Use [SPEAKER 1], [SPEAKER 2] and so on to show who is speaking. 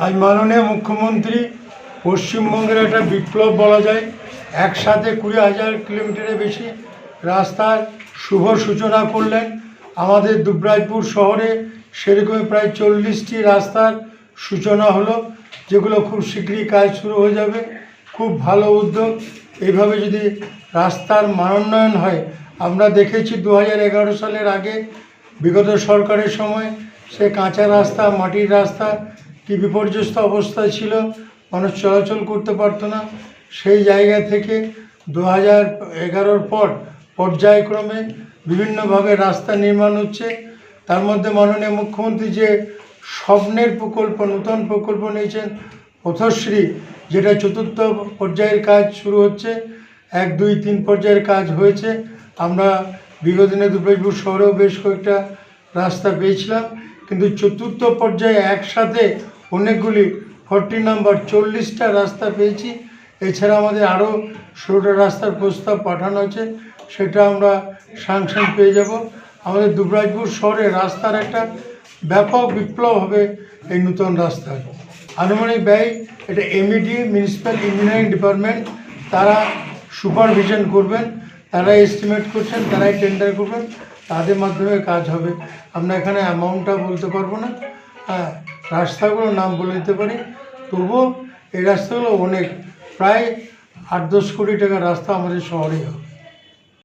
[SPEAKER 1] আজ মাননীয় মুখ্যমন্ত্রী পশ্চিমবঙ্গের একটা বিপ্লব বলা যায়, একসাথে কুড়ি হাজার কিলোমিটারের বেশি রাস্তার শুভ সূচনা করলেন। আমাদের দুবরাজপুর শহরে সেরকমই প্রায় চল্লিশটি রাস্তার সূচনা হলো, যেগুলো খুব শীঘ্রই কাজ শুরু হয়ে যাবে। খুব ভালো উদ্যোগ। এইভাবে যদি রাস্তার মানোন্নয়ন হয়, আমরা দেখেছি দু সালের আগে বিগত সরকারের সময় সে কাঁচা রাস্তা, মাটির রাস্তা কি বিপর্যস্ত অবস্থায় ছিল, মানুষ চলাচল করতে পারতো না, সেই জায়গা থেকে দু হাজার এগারোর পর পর্যায়ক্রমে বিভিন্নভাবে রাস্তা নির্মাণ হচ্ছে। তার মধ্যে মাননীয় মুখ্যমন্ত্রী যে স্বপ্নের প্রকল্প, নূতন প্রকল্প নিয়েছেন, পথশ্রী, যেটা চতুর্থ পর্যায়ের কাজ শুরু হচ্ছে, এক, দুই, তিন পর্যায়ের কাজ হয়েছে। আমরা বিগত দিনে দুবরাজপুর শহরেও বেশ কয়েকটা রাস্তা পেয়েছিলাম, কিন্তু চতুর্থ পর্যায়ে একসাথে অনেকগুলি ফর্টি নাম্বার চল্লিশটা রাস্তা পেয়েছি। এছাড়া আমাদের আরও ষোলোটা রাস্তার প্রস্তাব পাঠানো হয়েছে। সেটা আমরা সাংশন পেয়ে যাব। আমাদের দুবরাজপুর শহরে রাস্তার একটা ব্যাপক বিপ্লব হবে এই নূতন রাস্তায় আনুমানিক ব্যয় এটা এমইডি মিউনিসিপ্যাল ইঞ্জিনিয়ারিং ডিপার্টমেন্ট তারা সুপারভিশন করবেন তারা এস্টিমেট করছেন, তারাই টেন্ডার করবেন, তাদের মাধ্যমে কাজ হবে। আমরা এখানে অ্যামাউন্টটা বলতে পারব না। হ্যাঁ রাস্তাগুলোর নাম বলে দিতে পারি। তবুও এই রাস্তাগুলো অনেক। প্রায় আট দশ কোটি টাকা রাস্তা আমাদের শহরেই হবে